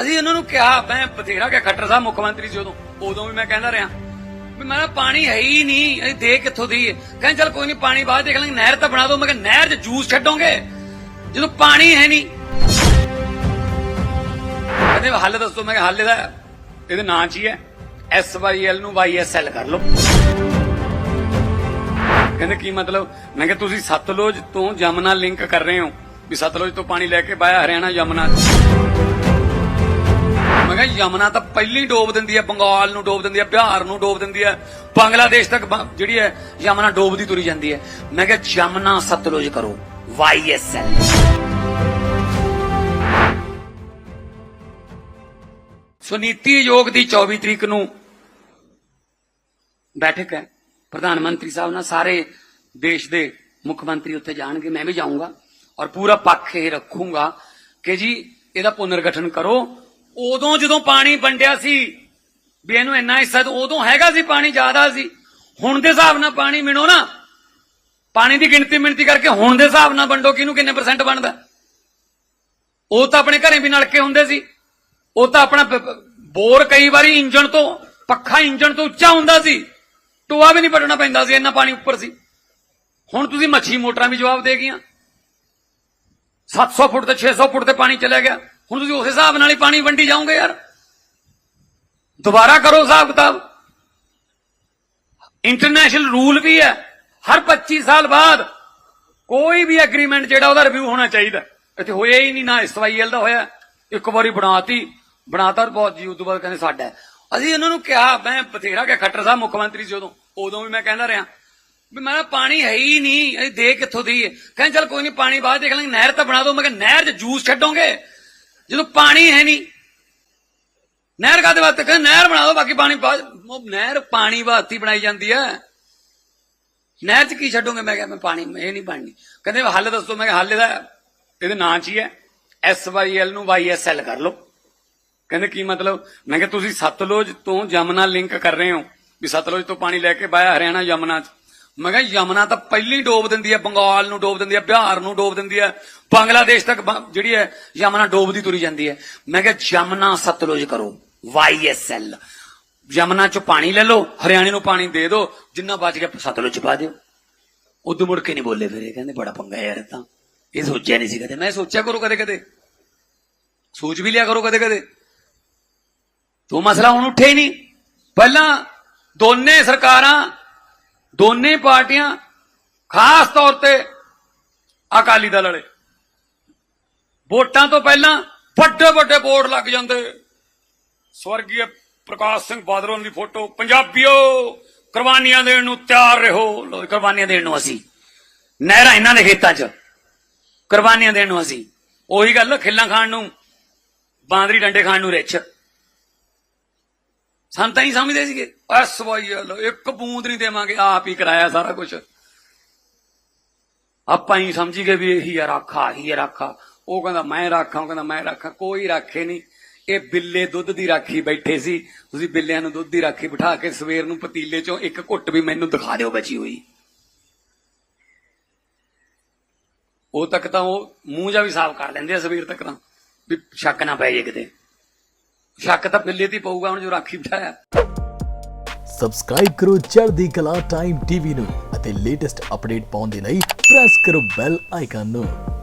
ਅਸੀਂ ਇਹਨਾਂ ਨੂੰ ਕਿਹਾ ਮੈਂ ਬਥੇਰਾ ਕਿ ਖੱਟਰ ਸਾਹਿਬ, ਮੁੱਖ ਮੰਤਰੀ ਸੀ ਉਦੋਂ। ਉਦੋਂ ਵੀ ਮੈਂ ਕਹਿੰਦਾ ਰਿਹਾ। ਵੀ ਮੈਂ ਪਾਣੀ ਹੈ ਹੀ ਨਹੀਂ, ਅਸੀਂ ਦੇ ਕਿੱਥੋਂ ਦੀ ਕਹਿੰਦੇ, ਚਲ ਕੋਈ ਨਹੀਂ, ਪਾਣੀ ਬਾਅਦ ਦੇਖ ਲਾਂਗੇ, ਨਹਿਰ ਤਾਂ ਬਣਾ ਦਿਓ। ਮੈਂ ਕਿਹਾ, ਨਹਿਰ 'ਚ ਜੂਸ ਛੱਡੋਗੇ? ਜਦੋਂ ਪਾਣੀ ਹੈ ਨਹੀਂ। ਕਹਿੰਦੇ ਹੱਲ ਦੱਸੋ। ਮੈਂ ਕਿਹਾ, ਹੱਲ ਇਹਦਾ, ਇਹਦੇ ਨਾਂ 'ਚ ਹੀ ਹੈ। ਐਸ ਵਾਈ ਐਲ ਨੂੰ ਵਾਈ ਐਸ ਐਲ ਕਰ ਲਓ। ਕਹਿੰਦੇ, ਕੀ ਮਤਲਬ? ਮੈਂ ਕਿਹਾ, ਤੁਸੀਂ ਸਤਲੁਜ ਤੋਂ ਜਮਨਾ ਲਿੰਕ ਕਰ ਰਹੇ ਹੋ। ਵੀ ਸਤਲੁਜ ਤੋਂ ਪਾਣੀ ਲੈ ਕੇ ਬਾਇਆ ਹਰਿਆਣਾ ਯਮਨਾ 'ਚ। ਮੈਂ ਯਮਨਾ ਤਾਂ ਪਹਿਲੀ ਡੋਬ ਦਿੰਦੀ ਹੈ, ਬੰਗਾਲ ਨੂੰ ਡੋਬ ਦਿੰਦੀ ਹੈ, ਬਿਹਾਰ ਨੂੰ ਡੋਬ ਦਿੰਦੀ ਹੈ, ਬੰਗਲਾਦੇਸ਼ ਤੱਕ ਜਿਹੜੀ ਹੈ ਯਮਨਾ ਡੋਬਦੀ ਤੁਰੀ ਜਾਂਦੀ ਹੈ। ਮੈਂ ਕਿਹਾ, ਯਮਨਾ ਸਤਲੁਜ ਕਰੋ ਵਾਈ ਐਸ ਐਲ ਸੋ ਨੀਤੀ ਆਯੋਗ ਦੀ 24 ਤਰੀਕ ਨੂੰ ਬੈਠਕ ਹੈ। ਪ੍ਰਧਾਨ ਮੰਤਰੀ ਸਾਹਿਬ ਨਾਲ ਸਾਰੇ ਦੇਸ਼ ਦੇ ਮੁੱਖ ਮੰਤਰੀ ਉੱਥੇ ਜਾਣਗੇ, ਮੈਂ ਵੀ ਜਾਊਂਗਾ ਔਰ ਪੂਰਾ ਪੱਖ ਇਹ ਰੱਖੂੰਗਾ ਕਿ ਜੀ ਇਹਦਾ ਪੁਨਰਗਠਨ ਕਰੋ ਉਦੋਂ ਜਦੋਂ ਪਾਣੀ ਵੰਡਿਆ ਸੀ, ਵੀ ਇਹਨੂੰ ਇੰਨਾ ਹਿੱਸਾ ਉਦੋਂ ਹੈਗਾ ਸੀ ਪਾਣੀ, ਜ਼ਿਆਦਾ ਸੀ। ਹੁਣ ਦੇ ਹਿਸਾਬ ਨਾਲ ਪਾਣੀ ਮਿਣੋ ਨਾ, ਪਾਣੀ ਦੀ ਗਿਣਤੀ ਮਿਣਤੀ ਕਰਕੇ ਹੁਣ ਦੇ ਹਿਸਾਬ ਨਾਲ ਵੰਡੋ, ਕਿਹਨੂੰ ਕਿੰਨੇ ਪਰਸੈਂਟ ਬਣਦਾ? ਉਹ ਤਾਂ ਆਪਣੇ ਘਰੇ ਵੀ ਨਲਕੇ ਹੁੰਦੇ ਸੀ। ਉਹ ਤਾਂ ਆਪਣਾ ਬੋਰ ਕਈ ਵਾਰੀ ਇੰਜਣ ਤੋਂ, ਪੱਖਾ ਇੰਜਣ ਤੋਂ ਉੱਚਾ ਹੁੰਦਾ ਸੀ। ਟੋਆ ਵੀ ਨਹੀਂ ਪਟਣਾ ਪੈਂਦਾ ਸੀ, ਇੰਨਾ ਪਾਣੀ ਉੱਪਰ ਸੀ। ਹੁਣ ਤੁਸੀਂ ਮੱਛੀ ਮੋਟਰਾਂ ਵੀ ਜਵਾਬ ਦੇ ਗਈਆਂ। 700 ਫੁੱਟ ਤੇ 600 ਫੁੱਟ ਤੇ ਪਾਣੀ ਚਲਿਆ ਗਿਆ। ਹੁਣ ਤੁਸੀਂ ਉਸ ਹਿਸਾਬ ਨਾਲ ਹੀ ਪਾਣੀ ਵੰਡੀ ਜਾਓਗੇ ਯਾਰ। ਦੁਬਾਰਾ ਕਰੋ ਹਿਸਾਬ ਕਿਤਾਬ। ਇੰਟਰਨੈਸ਼ਨਲ ਰੂਲ ਵੀ ਹੈ। ਹਰ 25 ਸਾਲ ਬਾਅਦ ਕੋਈ ਵੀ ਐਗਰੀਮੈਂਟ ਜਿਹੜਾ ਉਹਦਾ ਰਿਵਿਊ ਹੋਣਾ ਚਾਹੀਦਾ। ਇੱਥੇ ਹੋਇਆ ਹੀ ਨਹੀਂ, ਨਾ ਇਸਵਾਈਐਲ ਦਾ ਹੋਇਆ। ਇੱਕ ਵਾਰੀ ਬਣਾਤੀ। ਬਣਾਤਾ ਤਾਂ ਬਹੁਤ ਜੀ ਉਦੋਂ ਬਾਅਦ ਕਹਿੰਦੇ ਸਾਡਾ ਅਸੀਂ ਇਹਨਾਂ ਨੂੰ ਕਿਹਾ, ਮੈਂ ਬਥੇਰਾ ਕਿ ਖੱਟਰ ਸਾਹਿਬ, ਮੁੱਖ ਮੰਤਰੀ ਸੀ ਉਦੋਂ। ਉਦੋਂ ਵੀ ਮੈਂ ਕਹਿੰਦਾ ਰਿਹਾ। ਵੀ ਮੈਂ ਕਿਹਾ, ਪਾਣੀ ਹੈ ਹੀ ਨਹੀਂ। ਅਸੀਂ ਦੇ ਕਿੱਥੋਂ ਦੀ ਕਹਿੰਦੇ, ਚਲ ਕੋਈ ਨਹੀਂ, ਪਾਣੀ ਬਾਅਦ ਦੇਖ ਲਾਂਗੇ। ਨਹਿਰ ਤਾਂ ਬਣਾ ਦਿਓ। ਮੈਂ ਕਿਹਾ, ਨਹਿਰ 'ਚ ਜੂਸ ਛੱਡੋਗੇ? ਜਦੋਂ ਪਾਣੀ ਹੈ ਨਹੀਂ, ਨਹਿਰ ਕਾਦੇ ਵਾਸਤੇ? ਕਹਿੰਦੇ ਨਹਿਰ ਬਣਾ ਦਿਓ, ਬਾਕੀ ਪਾਣੀ ਨਹਿਰ ਪਾਣੀ ਵਾਸਤੇ ਬਣਾਈ ਜਾਂਦੀ ਹੈ। ਨਹਿਰ 'ਚ ਕੀ ਛੱਡੋਗੇ? ਮੈਂ ਕਿਹਾ ਮੈਂ ਪਾਣੀ ਇਹ ਨਹੀਂ ਬਣਨੀ। ਕਹਿੰਦੇ ਹੱਲ ਦੱਸੋ, ਮੈਂ ਕਿਹਾ ਹੱਲ ਇਹਦਾ, ਇਹਦੇ ਨਾਂ 'ਚ ਹੀ ਹੈ। ਐਸ ਵਾਈ ਐਲ ਨੂੰ ਵਾਈ ਐਸ ਐਲ ਕਰ ਲਓ। ਕਹਿੰਦੇ ਕੀ ਮਤਲਬ? ਮੈਂ ਕਿਹਾ ਤੁਸੀਂ ਸਤਲੁਜ ਤੋਂ ਜਮਨਾ ਲਿੰਕ ਕਰ ਰਹੇ ਹੋ। ਵੀ ਸਤਲੁਜ ਤੋਂ ਪਾਣੀ ਲੈ ਕੇ ਬਾਇਆ ਹਰਿਆਣਾ ਯਮਨਾ 'ਚ। ਮੈਂ ਕਿਹਾ ਯਮਨਾ ਤਾਂ ਪਹਿਲੀ ਡੋਬ ਦਿੰਦੀ ਹੈ, ਬੰਗਾਲ ਨੂੰ ਡੋਬ ਦਿੰਦੀ ਹੈ, ਬਿਹਾਰ ਨੂੰ ਡੋਬ ਦਿੰਦੀ ਹੈ। ਬੰਗਲਾਦੇਸ਼ ਤੱਕ ਜਿਹੜੀ ਹੈ ਯਮਨਾ ਡੋਬਦੀ ਤੁਰੀ ਜਾਂਦੀ ਹੈ। ਮੈਂ ਕਿਹਾ, ਯਮਨਾ ਸਤਲੁਜ ਕਰੋ ਵਾਈ ਐਸ ਐਲ ਯਮਨਾ 'ਚ ਪਾਣੀ ਲੈ ਲਓ, ਹਰਿਆਣੇ ਨੂੰ ਪਾਣੀ ਦੇ ਦਿਓ, ਜਿੰਨਾ ਬਚ ਗਿਆ ਸਤਲੁਜ ਪਾ ਦਿਓ। ਉਦੋਂ ਮੁੜ ਕੇ ਨਹੀਂ ਬੋਲੇ ਫਿਰ ਇਹ, ਕਹਿੰਦੇ ਬੜਾ ਪੰਗਾ ਯਾਰ ਇਹ ਤਾਂ। ਇਹ ਸੋਚਿਆ ਨਹੀਂ ਸੀ ਕਦੇ। ਮੈਂ ਸੋਚਿਆ ਕਰੋ ਕਦੇ ਕਦੇ। ਸੋਚ ਵੀ ਲਿਆ ਕਰੋ ਕਦੇ ਕਦੇ। ਤੋ ਮਸਲਾ ਹੁਣ ਉੱਠੇ ਹੀ ਨਹੀਂ। ਪਹਿਲਾਂ ਦੋਨੇ ਸਰਕਾਰਾਂ, ਦੋਨੇ ਪਾਰਟੀਆਂ ਖਾਸ ਤੌਰ ਤੇ ਅਕਾਲੀ ਦਲ ਵਾਲੇ ਵੋਟਾਂ ਤੋਂ ਪਹਿਲਾਂ ਵੱਡੇ ਵੱਡੇ ਬੋਰਡ ਲੱਗ ਜਾਂਦੇ। ਸਵਰਗੀ ਪ੍ਰਕਾਸ਼ ਸਿੰਘ ਬਾਦਲ ਦੀ ਫੋਟੋ, ਪੰਜਾਬੀਓ, ਕੁਰਬਾਨੀਆਂ ਦੇਣ ਨੂੰ ਤਿਆਰ ਰਹੋ। ਲੋ ਕੁਰਬਾਨੀਆਂ ਦੇਣ ਨੂੰ ਅਸੀਂ। ਨਹਿਰਾਂ ਇਹਨਾਂ ਦੇ ਖੇਤਾਂ 'ਚ। ਕੁਰਬਾਨੀਆਂ ਦੇਣ ਨੂੰ ਅਸੀਂ। ਉਹੀ ਗੱਲ, ਖਿੱਲਾਂ ਖਾਣ ਨੂੰ, ਬਾਂਦਰੀ ਡੰਡੇ ਖਾਣ ਨੂੰ ਰਿੱਛ। ਸਾਨੂੰ ਤਾਂ ਹੀ ਸਮਝਦੇ ਸੀਗੇ। ਐਸ ਵਾਈ ਐਲ, ਇੱਕ ਬੂੰਦ ਨਹੀਂ ਦੇਵਾਂਗੇ, ਆਪ ਹੀ ਕਰਾਇਆ ਸਾਰਾ ਕੁਝ ਆਪਾਂ ਹੀ ਸਮਝੀ ਗਏ ਵੀ ਇਹੀ ਆ, ਰਾਖਾ ਇਹੀ ਆ, ਰਾਖਾ ਉਹ ਕਹਿੰਦਾ, ਮੈਂ ਰਾਖਾਂ, ਉਹ ਕਹਿੰਦਾ, ਮੈਂ ਰਾਖਾਂ, ਕੋਈ ਰਾਖੇ ਨਹੀਂ। ਇਹ ਬਿੱਲੇ ਦੁੱਧ ਦੀ ਰਾਖੀ ਬੈਠੇ ਸੀ। ਤੁਸੀਂ ਬਿੱਲਿਆਂ ਨੂੰ ਦੁੱਧ ਦੀ ਰਾਖੀ ਬਿਠਾ ਕੇ ਸਵੇਰ ਨੂੰ ਪਤੀਲੇ ਚੋਂ ਇੱਕ ਘੁੱਟ ਵੀ ਮੈਨੂੰ ਦਿਖਾ ਦਿਓ ਬਚੀ ਹੋਈ। ਉਹ ਤੱਕ ਤਾਂ ਉਹ ਮੂੰਹ ਜਾ ਵੀ ਸਾਫ਼ ਕਰ ਲੈਂਦੇ ਆ ਸਵੇਰ ਤੱਕ ਤਾਂ, ਵੀ ਸ਼ੱਕ ਨਾ ਪੈ ਜੇ ਕਿਤੇ। ਸ਼ੱਕ ਤਾਂ ਬਿੱਲੇ ਤੇ ਪਊਗਾ ਹੁਣ ਜੋ ਰਾਖੀ ਬਿਠਾਇਆ। ਸਬਸਕ੍ਰਾਈਬ ਕਰੋ ਚੜ੍ਹਦੀ ਕਲਾ ਟਾਈਮ ਟੀਵੀ ਨੂੰ ਅਤੇ ਲੇਟੈਸਟ ਅਪਡੇਟ ਪਾਉਣ ਦੇ ਲਈ ਪ੍ਰੈਸ ਕਰੋ ਬੈਲ ਆਈਕਨ ਨੂੰ।